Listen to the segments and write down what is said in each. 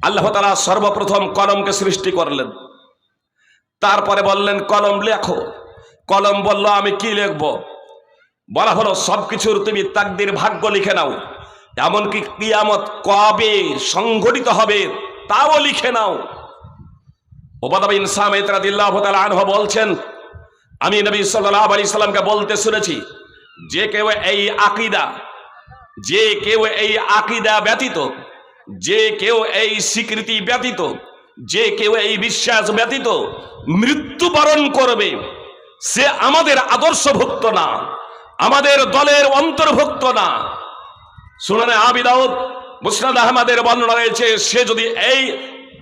আল্লাহ তালা সর্বপ্রথম কলমকে সৃষ্টি করলেন। তারপরে বললেন, কলম লেখো। কলম বলল, আমি কি লিখব? বলা হলো, সবকিছুর তুমি তাকদির ভাগ্য লিখে নাও। এমনকি কিয়ামত কবে সংঘটিত হবে তাও লিখে নাও। ওবাদা বিন সামিত রাদিয়াল্লাহু বলছেন, আমি নবী সাল্লাল্লাহু আলাইহি সাল্লামকে বলতে শুনেছি, যে কেউ এই আকীদা, যে কেউ এই আকীদা ব্যতীত যে কেউ এই স্বীকৃতি ব্যতীত, যে কেউ এই বিশ্বাস ব্যতীত মৃত্যুবরণ করবে, সে আমাদের আদর্শভুক্ত না, আমাদের দলের অন্তর্ভুক্ত না। শুনানে আবিদাউদ মুসনাদ আহমদের বর্ণনা রয়েছে, সে যদি এই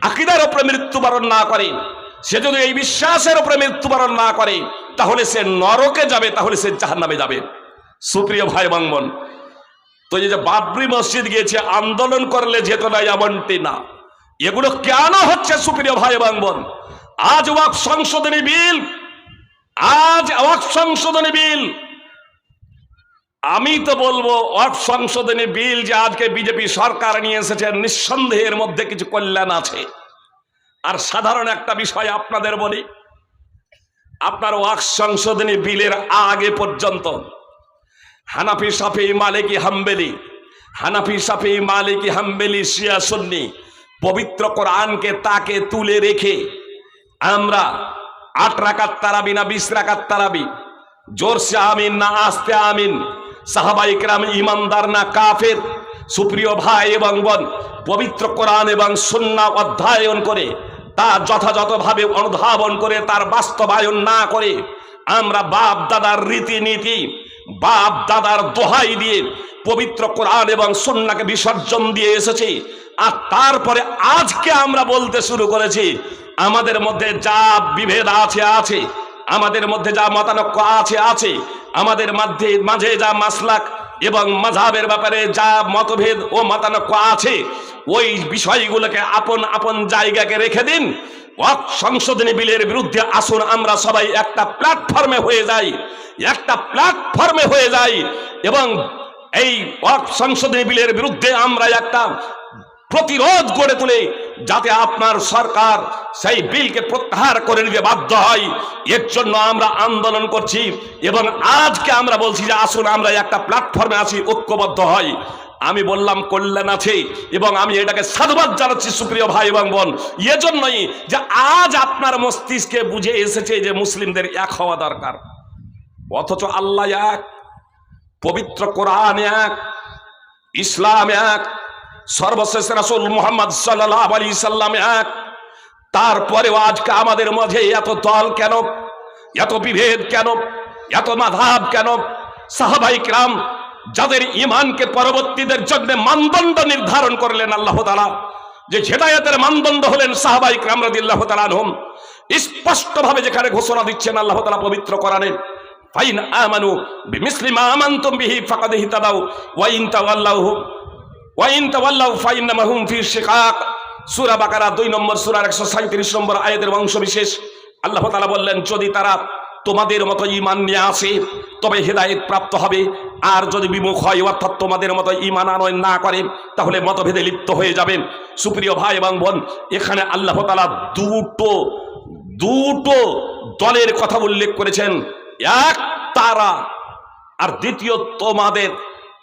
আকিদার উপরে মৃত্যুবরণ না করে, সে যদি এই বিশ্বাসের উপরে মৃত্যুবরণ না করে, তাহলে সে নরকে যাবে, তাহলে সে জাহান্নামে যাবে। সুপ্রিয় ভাই বাঙ্গন তো যে বাবরি মসজিদ গিয়েছে, আন্দোলন করলে যেত না এমনটি না। এগুলো কেন হচ্ছে সুপ্রিয় ভাই বাঙ্গন আজ ওয়াক সংশোধনী বিল, আজ ওয়াক সংশোধনী বিল। আমি তো বলব অর্থ সংশোধনী বিল যে আজকে বিজেপি সরকার নিয়ে এসেছে, নিঃসন্দেহের মধ্যে কিছু কল্যাণ আছে। আর সাধারণ একটা বিষয় আপনাদের বলি, আপনার ওয়াক সংশোধনী বিলের আগে পর্যন্ত হানাফি সাফি মালিকি হাম্বেলি। হানাফি সাফি মালিকি হাম্বেলি শিয়া সুন্নি। পবিত্র কোরআনকে তাকে তুলে রেখে আমরা আট রাকাত তারাবি না বিশ রাকাত তারাবি। জোরসে আমিন না আস্তে আমিন। সাহাবাইকরাম ইমানদার না কাফের। সুপ্রিয় ভাই এবং বোন, পবিত্র কোরআন এবং সুন্না অধ্যয়ন করে, তা যথাযথভাবে অনুধাবন করে, তার বাস্তবায়ন না করে, আমরা বাপ দাদার রীতিনীতি বাপ দাদার দোহাই দিয়ে পবিত্র কোরআন এবং সন্নাকে বিসর্জন দিয়ে এসেছি। আর তারপরে আজকে আমরা বলতে শুরু করেছি, আমাদের মধ্যে যা বিভেদ আছে আছে। আমাদের মধ্যে যা মতানক্য আছে আছে। আমাদের মধ্যে, মাঝে যা মাসলাক এবং মাঝাবের ব্যাপারে যা মতভেদ ও মতানক্য আছে ওই বিষয়গুলোকে আপন আপন জায়গাকে রেখে দিন। সংশোধনী বিলের বিরুদ্ধে আসুন, আমরা সবাই একটা প্ল্যাটফর্মে হয়ে যাই, একটা প্ল্যাটফর্মে হয়ে যাই এবং এই সংশোধনী বিলের বিরুদ্ধে আমরা একটা প্রতিরোধ গড়ে তুলে, যাতে আপনার সরকার সেই বিলকে প্রত্যাহার করে নিতে বাধ্য হয়। এর জন্য আমরা আন্দোলন করছি এবং আজকে আমরা বলছি যে আসুন, আমরা একটা প্ল্যাটফর্মে আসি ঐক্যবদ্ধ হয় আমি বললাম, কল্যাণ আছে এবং আমি এটাকে সাধুবাদ জানাচ্ছি, সুপ্রিয় ভাই এবং বোন। এজন্যই যে আজ আপনার মস্তিষ্কে বুঝে এসেছে যে মুসলিমদের এক হওয়া দরকার। অথচ আল্লাহ এক, পবিত্র কোরআন এক, ইসলাম এক, সর্বশেষ রাসুল মোহাম্মদ সাল্লাহ আলী সাল্লাম এক। তারপরেও আজকে আমাদের মাঝে এত দল কেন? এত বিভেদ কেন? এত মাধাব কেন? সাহাবাই রাম যাদের ইমানকে পরবর্তীদের জন্য মানদণ্ড নির্ধারণ করলেন আল্লাহ তালা যে হেদায়তের মানদণ্ড হলেন সাহাবাই রাম রাদিল্লাহ তালানহম স্পষ্টভাবে যেখানে ঘোষণা দিচ্ছেন আল্লাহ তালা পবিত্র করানে ফাইন আমানু বিমিসলি মা আমানতুম বিহি ফাকাদ ইহতাদাউ, ওয়া ইন তাওয়াল্লাহু ওয়া ইন তাওয়াল্লাউ ফাইন্নামা হুম ফি শিকাক। সূরা বাকারা 2 নম্বর, সূরার 137 নম্বর আয়াতের অংশ বিশেষ। আল্লাহ তাআলা বললেন, যদি তারা তোমাদের মতো ইমান নিয়ে আসে, তবে হেদায়েত প্রাপ্ত হবে। আর যদি বিমুখ হয়, অর্থাৎ তোমাদের মতো ইমান আনয়ন না করে, তাহলে মতভেদে লিপ্ত হয়ে যাবে। সুপ্রিয় ভাই এবং বোন, এখানে আল্লাহ তালা দুটো দুটো দলের কথা উল্লেখ করেছেন। এক তারা, আর দ্বিতীয় তোমাদের।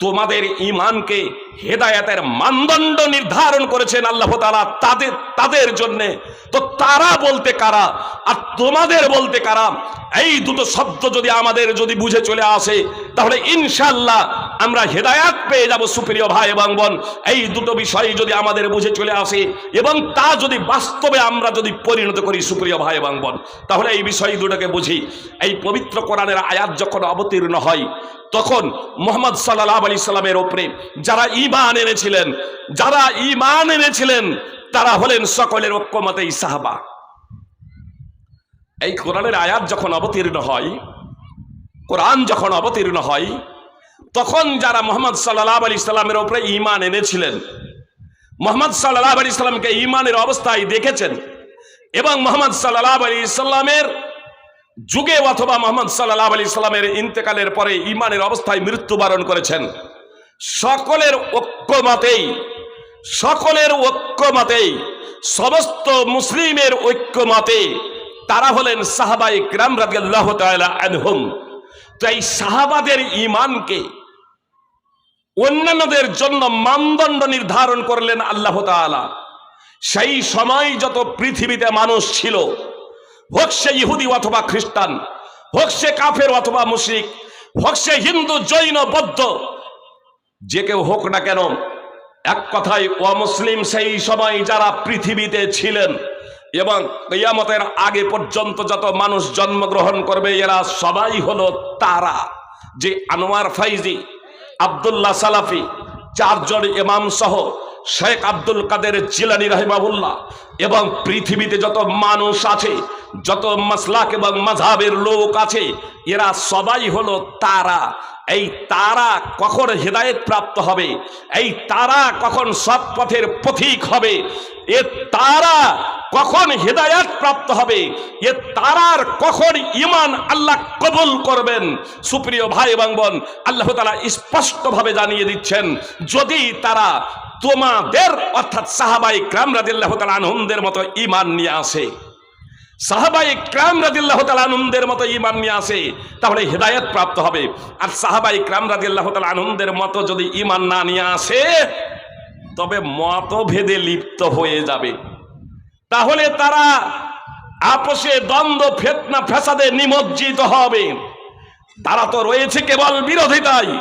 তোমাদের ইমানকে হেদায়াতের মানদণ্ড নির্ধারণ করেছেন আল্লাহ তাআলা তাদের তাদের জন্যে। তো তারা বলতে কারা? আর তোমাদের বলতে কারা? এই দুটো শব্দ যদি আমাদের যদি বুঝে চলে আসে, তাহলে ইনশাল্লাহ আমরা হেদায়াত পেয়ে যাব সুপ্রিয় ভাই এবং বোন। এই দুটো বিষয় যদি আমাদের বুঝে চলে আসে এবং তা যদি বাস্তবে আমরা যদি পরিণত করি সুপ্রিয় ভাই এবং বোন, তাহলে এই বিষয় দুটোকে বুঝি। এই পবিত্র কোরআনের আয়াত যখন অবতীর্ণ হয় তখন মোহাম্মদ সাল্লাহ আলি সাল্লামের ওপরে যারা ইমান এনেছিলেন, যারা ইমান এনেছিলেন, তারা হলেন সকলের ঐক্যমতেই সাহাবা। এই কোরআনের আয়াত যখন অবতীর্ণ হয়, কোরআন যখন অবতীর্ণ হয়, তখন যারা মোহাম্মদ সাল্লাহ আলি সাল্লামের ওপরে ইমান এনেছিলেন, মোহাম্মদ সাল্লাহ আলি সাল্লামকে ইমানের অবস্থায় দেখেছেন এবং মোহাম্মদ সাল্লাহ আলি সাল্লামের যুগে অথবা মোহাম্মদ সাল্লাহ আলি সাল্লামের ইন্তেকালের পরে ইমানের অবস্থায় মৃত্যুবরণ করেছেন। সকলের ঐক্যমতেই, সকলের ঐক্যমতে সমস্ত মুসলিমের ঐক্যমতে তারা হলেন সাহাবাই ক্রাম রাদিয়াল্লাহ তো এই সাহাবাদের ইমানকে অন্যান্যদের জন্য মানদণ্ড নির্ধারণ করলেন আল্লাহ সেই সময় যত পৃথিবীতে মানুষ ছিল হোক সে ইহুদি অথবা খ্রিস্টান হোক সে কাফের অথবা মুশরিক হোক সে হিন্দু, জৈন, বৌদ্ধ, যে কেউ হোক না কেন, এক কথায় অমুসলিম সেই সময় যারা পৃথিবীতে ছিলেন এবং ইয়ামতের আগে পর্যন্ত যত মানুষ জন্মগ্রহণ করবে, এরা সবাই হলো তারা। যে আনোয়ার ফাইজি, আবদুল্লাহ সালাফি, চারজন ইমাম সহ শেখ আব্দুল কাদের জিলানি রাহিমাহুল্লাহ, এবং পৃথিবীতে যত মানুষ আছে, যত মাসলাক এবং মাঝাবের লোক আছে, এরা সবাই হলো তারা। এই তারা কখন হেদায়েত প্রাপ্ত হবে? এই তারা কখন সৎ পথের পথিক হবে? এ তারা কখন হেদায়াত প্রাপ্ত হবে? এ তারার কখন ইমান আল্লাহ কবুল করবেন? সুপ্রিয় ভাই এবং বোন, আল্লাহ তালা স্পষ্টভাবে জানিয়ে দিচ্ছেন, যদি তারা তোমাদের, অর্থাৎ সাহাবাই ক্রাম রাদিল্লাহ তালা আনন্দের মতো ইমান নিয়ে আসে। সাহাবাই ক্রাম রাদিল্লাহ তালা আনন্দের মতো ইমান নিয়ে আসে, তাহলে হেদায়ত প্রাপ্ত হবে। আর সাহাবাই ক্রাম রাদিল্লাহ তালা আনন্দের মতো যদি ইমান না নিয়ে আসে, তবে মতভেদে লিপ্ত হয়ে যাবে। তাহলে তারা আপোষে দ্বন্দ্ব, ফেতনা ফেসাদে নিমজ্জিত হবে। তারা তো রয়েছে কেবল বিরোধিতায়।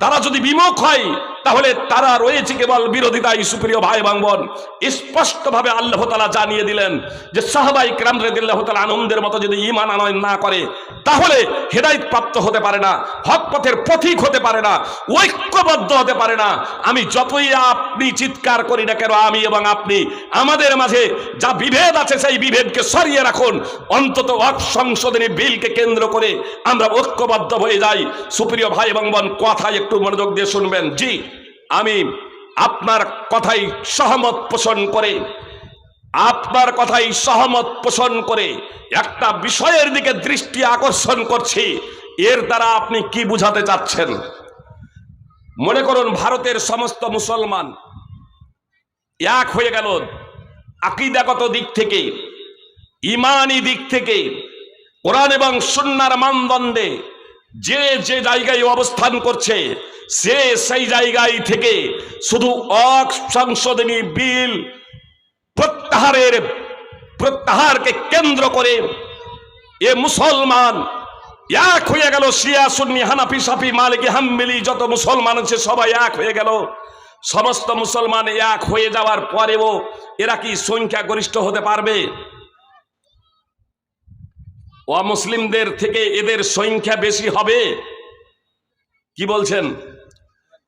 তারা যদি বিমুখ হয় তাহলে তারা রয়েছে কেবল বিরোধিতাই সুপ্রিয় ভাই বোন। স্পষ্টভাবে আল্লাহ তালা জানিয়ে দিলেন যে সাহাবাই ক্রাম রেদিল্লাহ তালা আনন্দের মতো যদি ইমান আনয়ন না করে, তাহলে হেদায়ত প্রাপ্ত হতে পারে না হক পথের পথিক হতে পারে না, ঐক্যবদ্ধ হতে পারে না। আমি যতই আপনি চিৎকার করি না কেন, আমি এবং আপনি, আমাদের মাঝে যা বিভেদ আছে সেই বিভেদকে সরিয়ে রাখুন। অন্তত ওয়াক সংশোধনী বিলকে কেন্দ্র করে আমরা ঐক্যবদ্ধ হয়ে যাই। সুপ্রিয় ভাই এবং বোন, কথায় একটু মনোযোগ দিয়ে শুনবেন। জি। আমি আপনার কথাই সহমত পোষণ করে, আপনার কথাই সহমত পোষণ করে একটা বিষয়ের দিকে দৃষ্টি আকর্ষণ করছি। এর দ্বারা আপনি কি বুঝাতে চাচ্ছেন? মনে করুন ভারতের সমস্ত মুসলমান এক হয়ে গেল আকিদাগত দিক থেকে, ইমানি দিক থেকে, কোরআন এবং সুন্নার মানদণ্ডে যে যে জায়গায় অবস্থান করছে, সে সেই জায়গায় থেকে শুধু অসংশোধনী বিল প্রত্যাহারের, প্রত্যাহারকে কেন্দ্র করে এ মুসলমান এক হয়ে গেল শিয়া, সুন্নি, হানাফি, সাফি, মালিকি, হাম্মিলি, যত মুসলমান আছে সবাই এক হয়ে গেল। সমস্ত মুসলমান এক হয়ে যাওয়ার পরেও এরা কি সংখ্যা গরিষ্ঠ হতে পারবে? অমুসলিমদের থেকে এদের সংখ্যা বেশি হবে? কি বলছেন?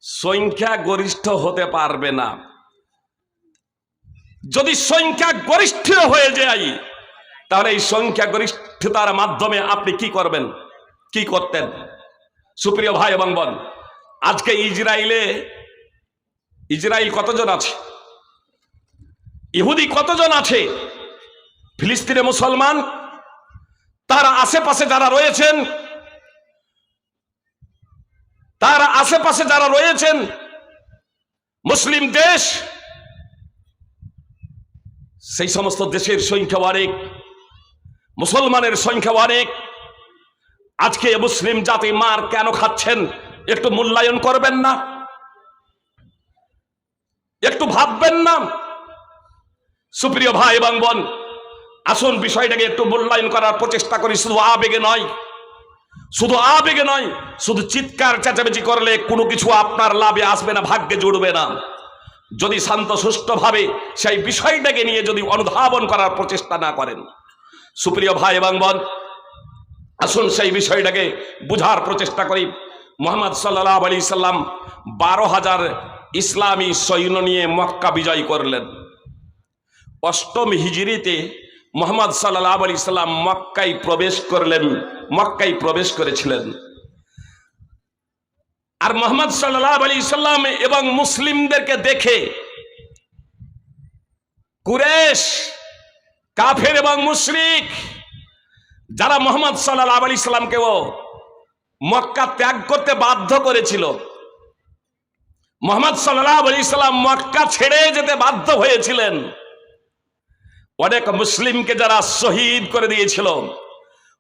সংখ্যা গরিষ্ঠ হতে পারবে না। যদি সংখ্যা গরিষ্ঠ হয়ে যায়, তাহলে এই সংখ্যা গরিষ্ঠতার মাধ্যমে আপনি কি করবেন? কি করতেন? সুপ্রিয় ভাই এবং বোন, আজকে ইসরায়েলে ইসরায়েল কতজন আছে? ইহুদি কতজন আছে? ফিলিস্তিনে মুসলমান তার আশেপাশে যারা রয়েছেন, তার আশেপাশে যারা রয়েছেন, মুসলিম দেশ, সেই সমস্ত দেশের সংখ্যা অনেক, মুসলমানের সংখ্যা অনেক। আজকে মুসলিম জাতি মার কেন খাচ্ছেন? একটু মূল্যায়ন করবেন না? একটু ভাববেন না? সুপ্রিয় ভাই এবং বোন আসুন বিষয়টাকে একটু মূল্যায়ন করার প্রচেষ্টা করি, শুধু আবেগে নয়। শুধু আবেগে নয়, শুধু চিৎকার চেঁচামেচি করলে কোনো কিছু আপনার লাভে আসবে না, ভাগ্যে জুড়বে না। যদি শান্ত সুষ্ঠুভাবে সেই বিষয়টাকে নিয়ে যদি অনুধাবন করার প্রচেষ্টা না করেন। সুপ্রিয় ভাই এবং বোন, আসুন সেই বিষয়টাকে বুঝার প্রচেষ্টা করি। মোহাম্মদ সাল্লাহ আলি সাল্লাম বারো হাজার ইসলামী সৈন্য নিয়ে মক্কা বিজয় করলেন। অষ্টম হিজড়িতে মোহাম্মদ সাল্লাহ আলি সাল্লাম মক্কায় প্রবেশ করলেন, মক্কায় প্রবেশ করেছিলেন। আর মোহাম্মদ সাল্লাহ আলি সাল্লাম এবং মুসলিমদেরকে দেখে কুরেশ কাফের এবং মুশরিক, যারা মোহাম্মদ সাল্লাহ আলি সাল্লামকেও মক্কা ত্যাগ করতে বাধ্য করেছিল, মোহাম্মদ সাল্লাহ আলি সাল্লাম মক্কা ছেড়ে যেতে বাধ্য হয়েছিলেন। অনেক মুসলিমকে যারা শহীদ করে দিয়েছিল।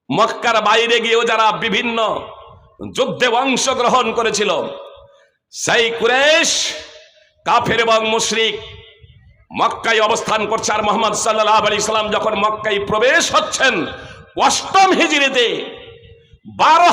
মক্কার বাইরে গিয়েও যারা বিভিন্ন যুদ্ধে অংশগ্রহণ করেছিল। সেই কুরেশ, কাফের এবং মুশরিক মক্কায় অবস্থান করছে আর মোহাম্মদ সাল্লাহ আলি সাল্লাম যখন মক্কায় প্রবেশ হচ্ছেন, অষ্টম হিজড়িতে বারো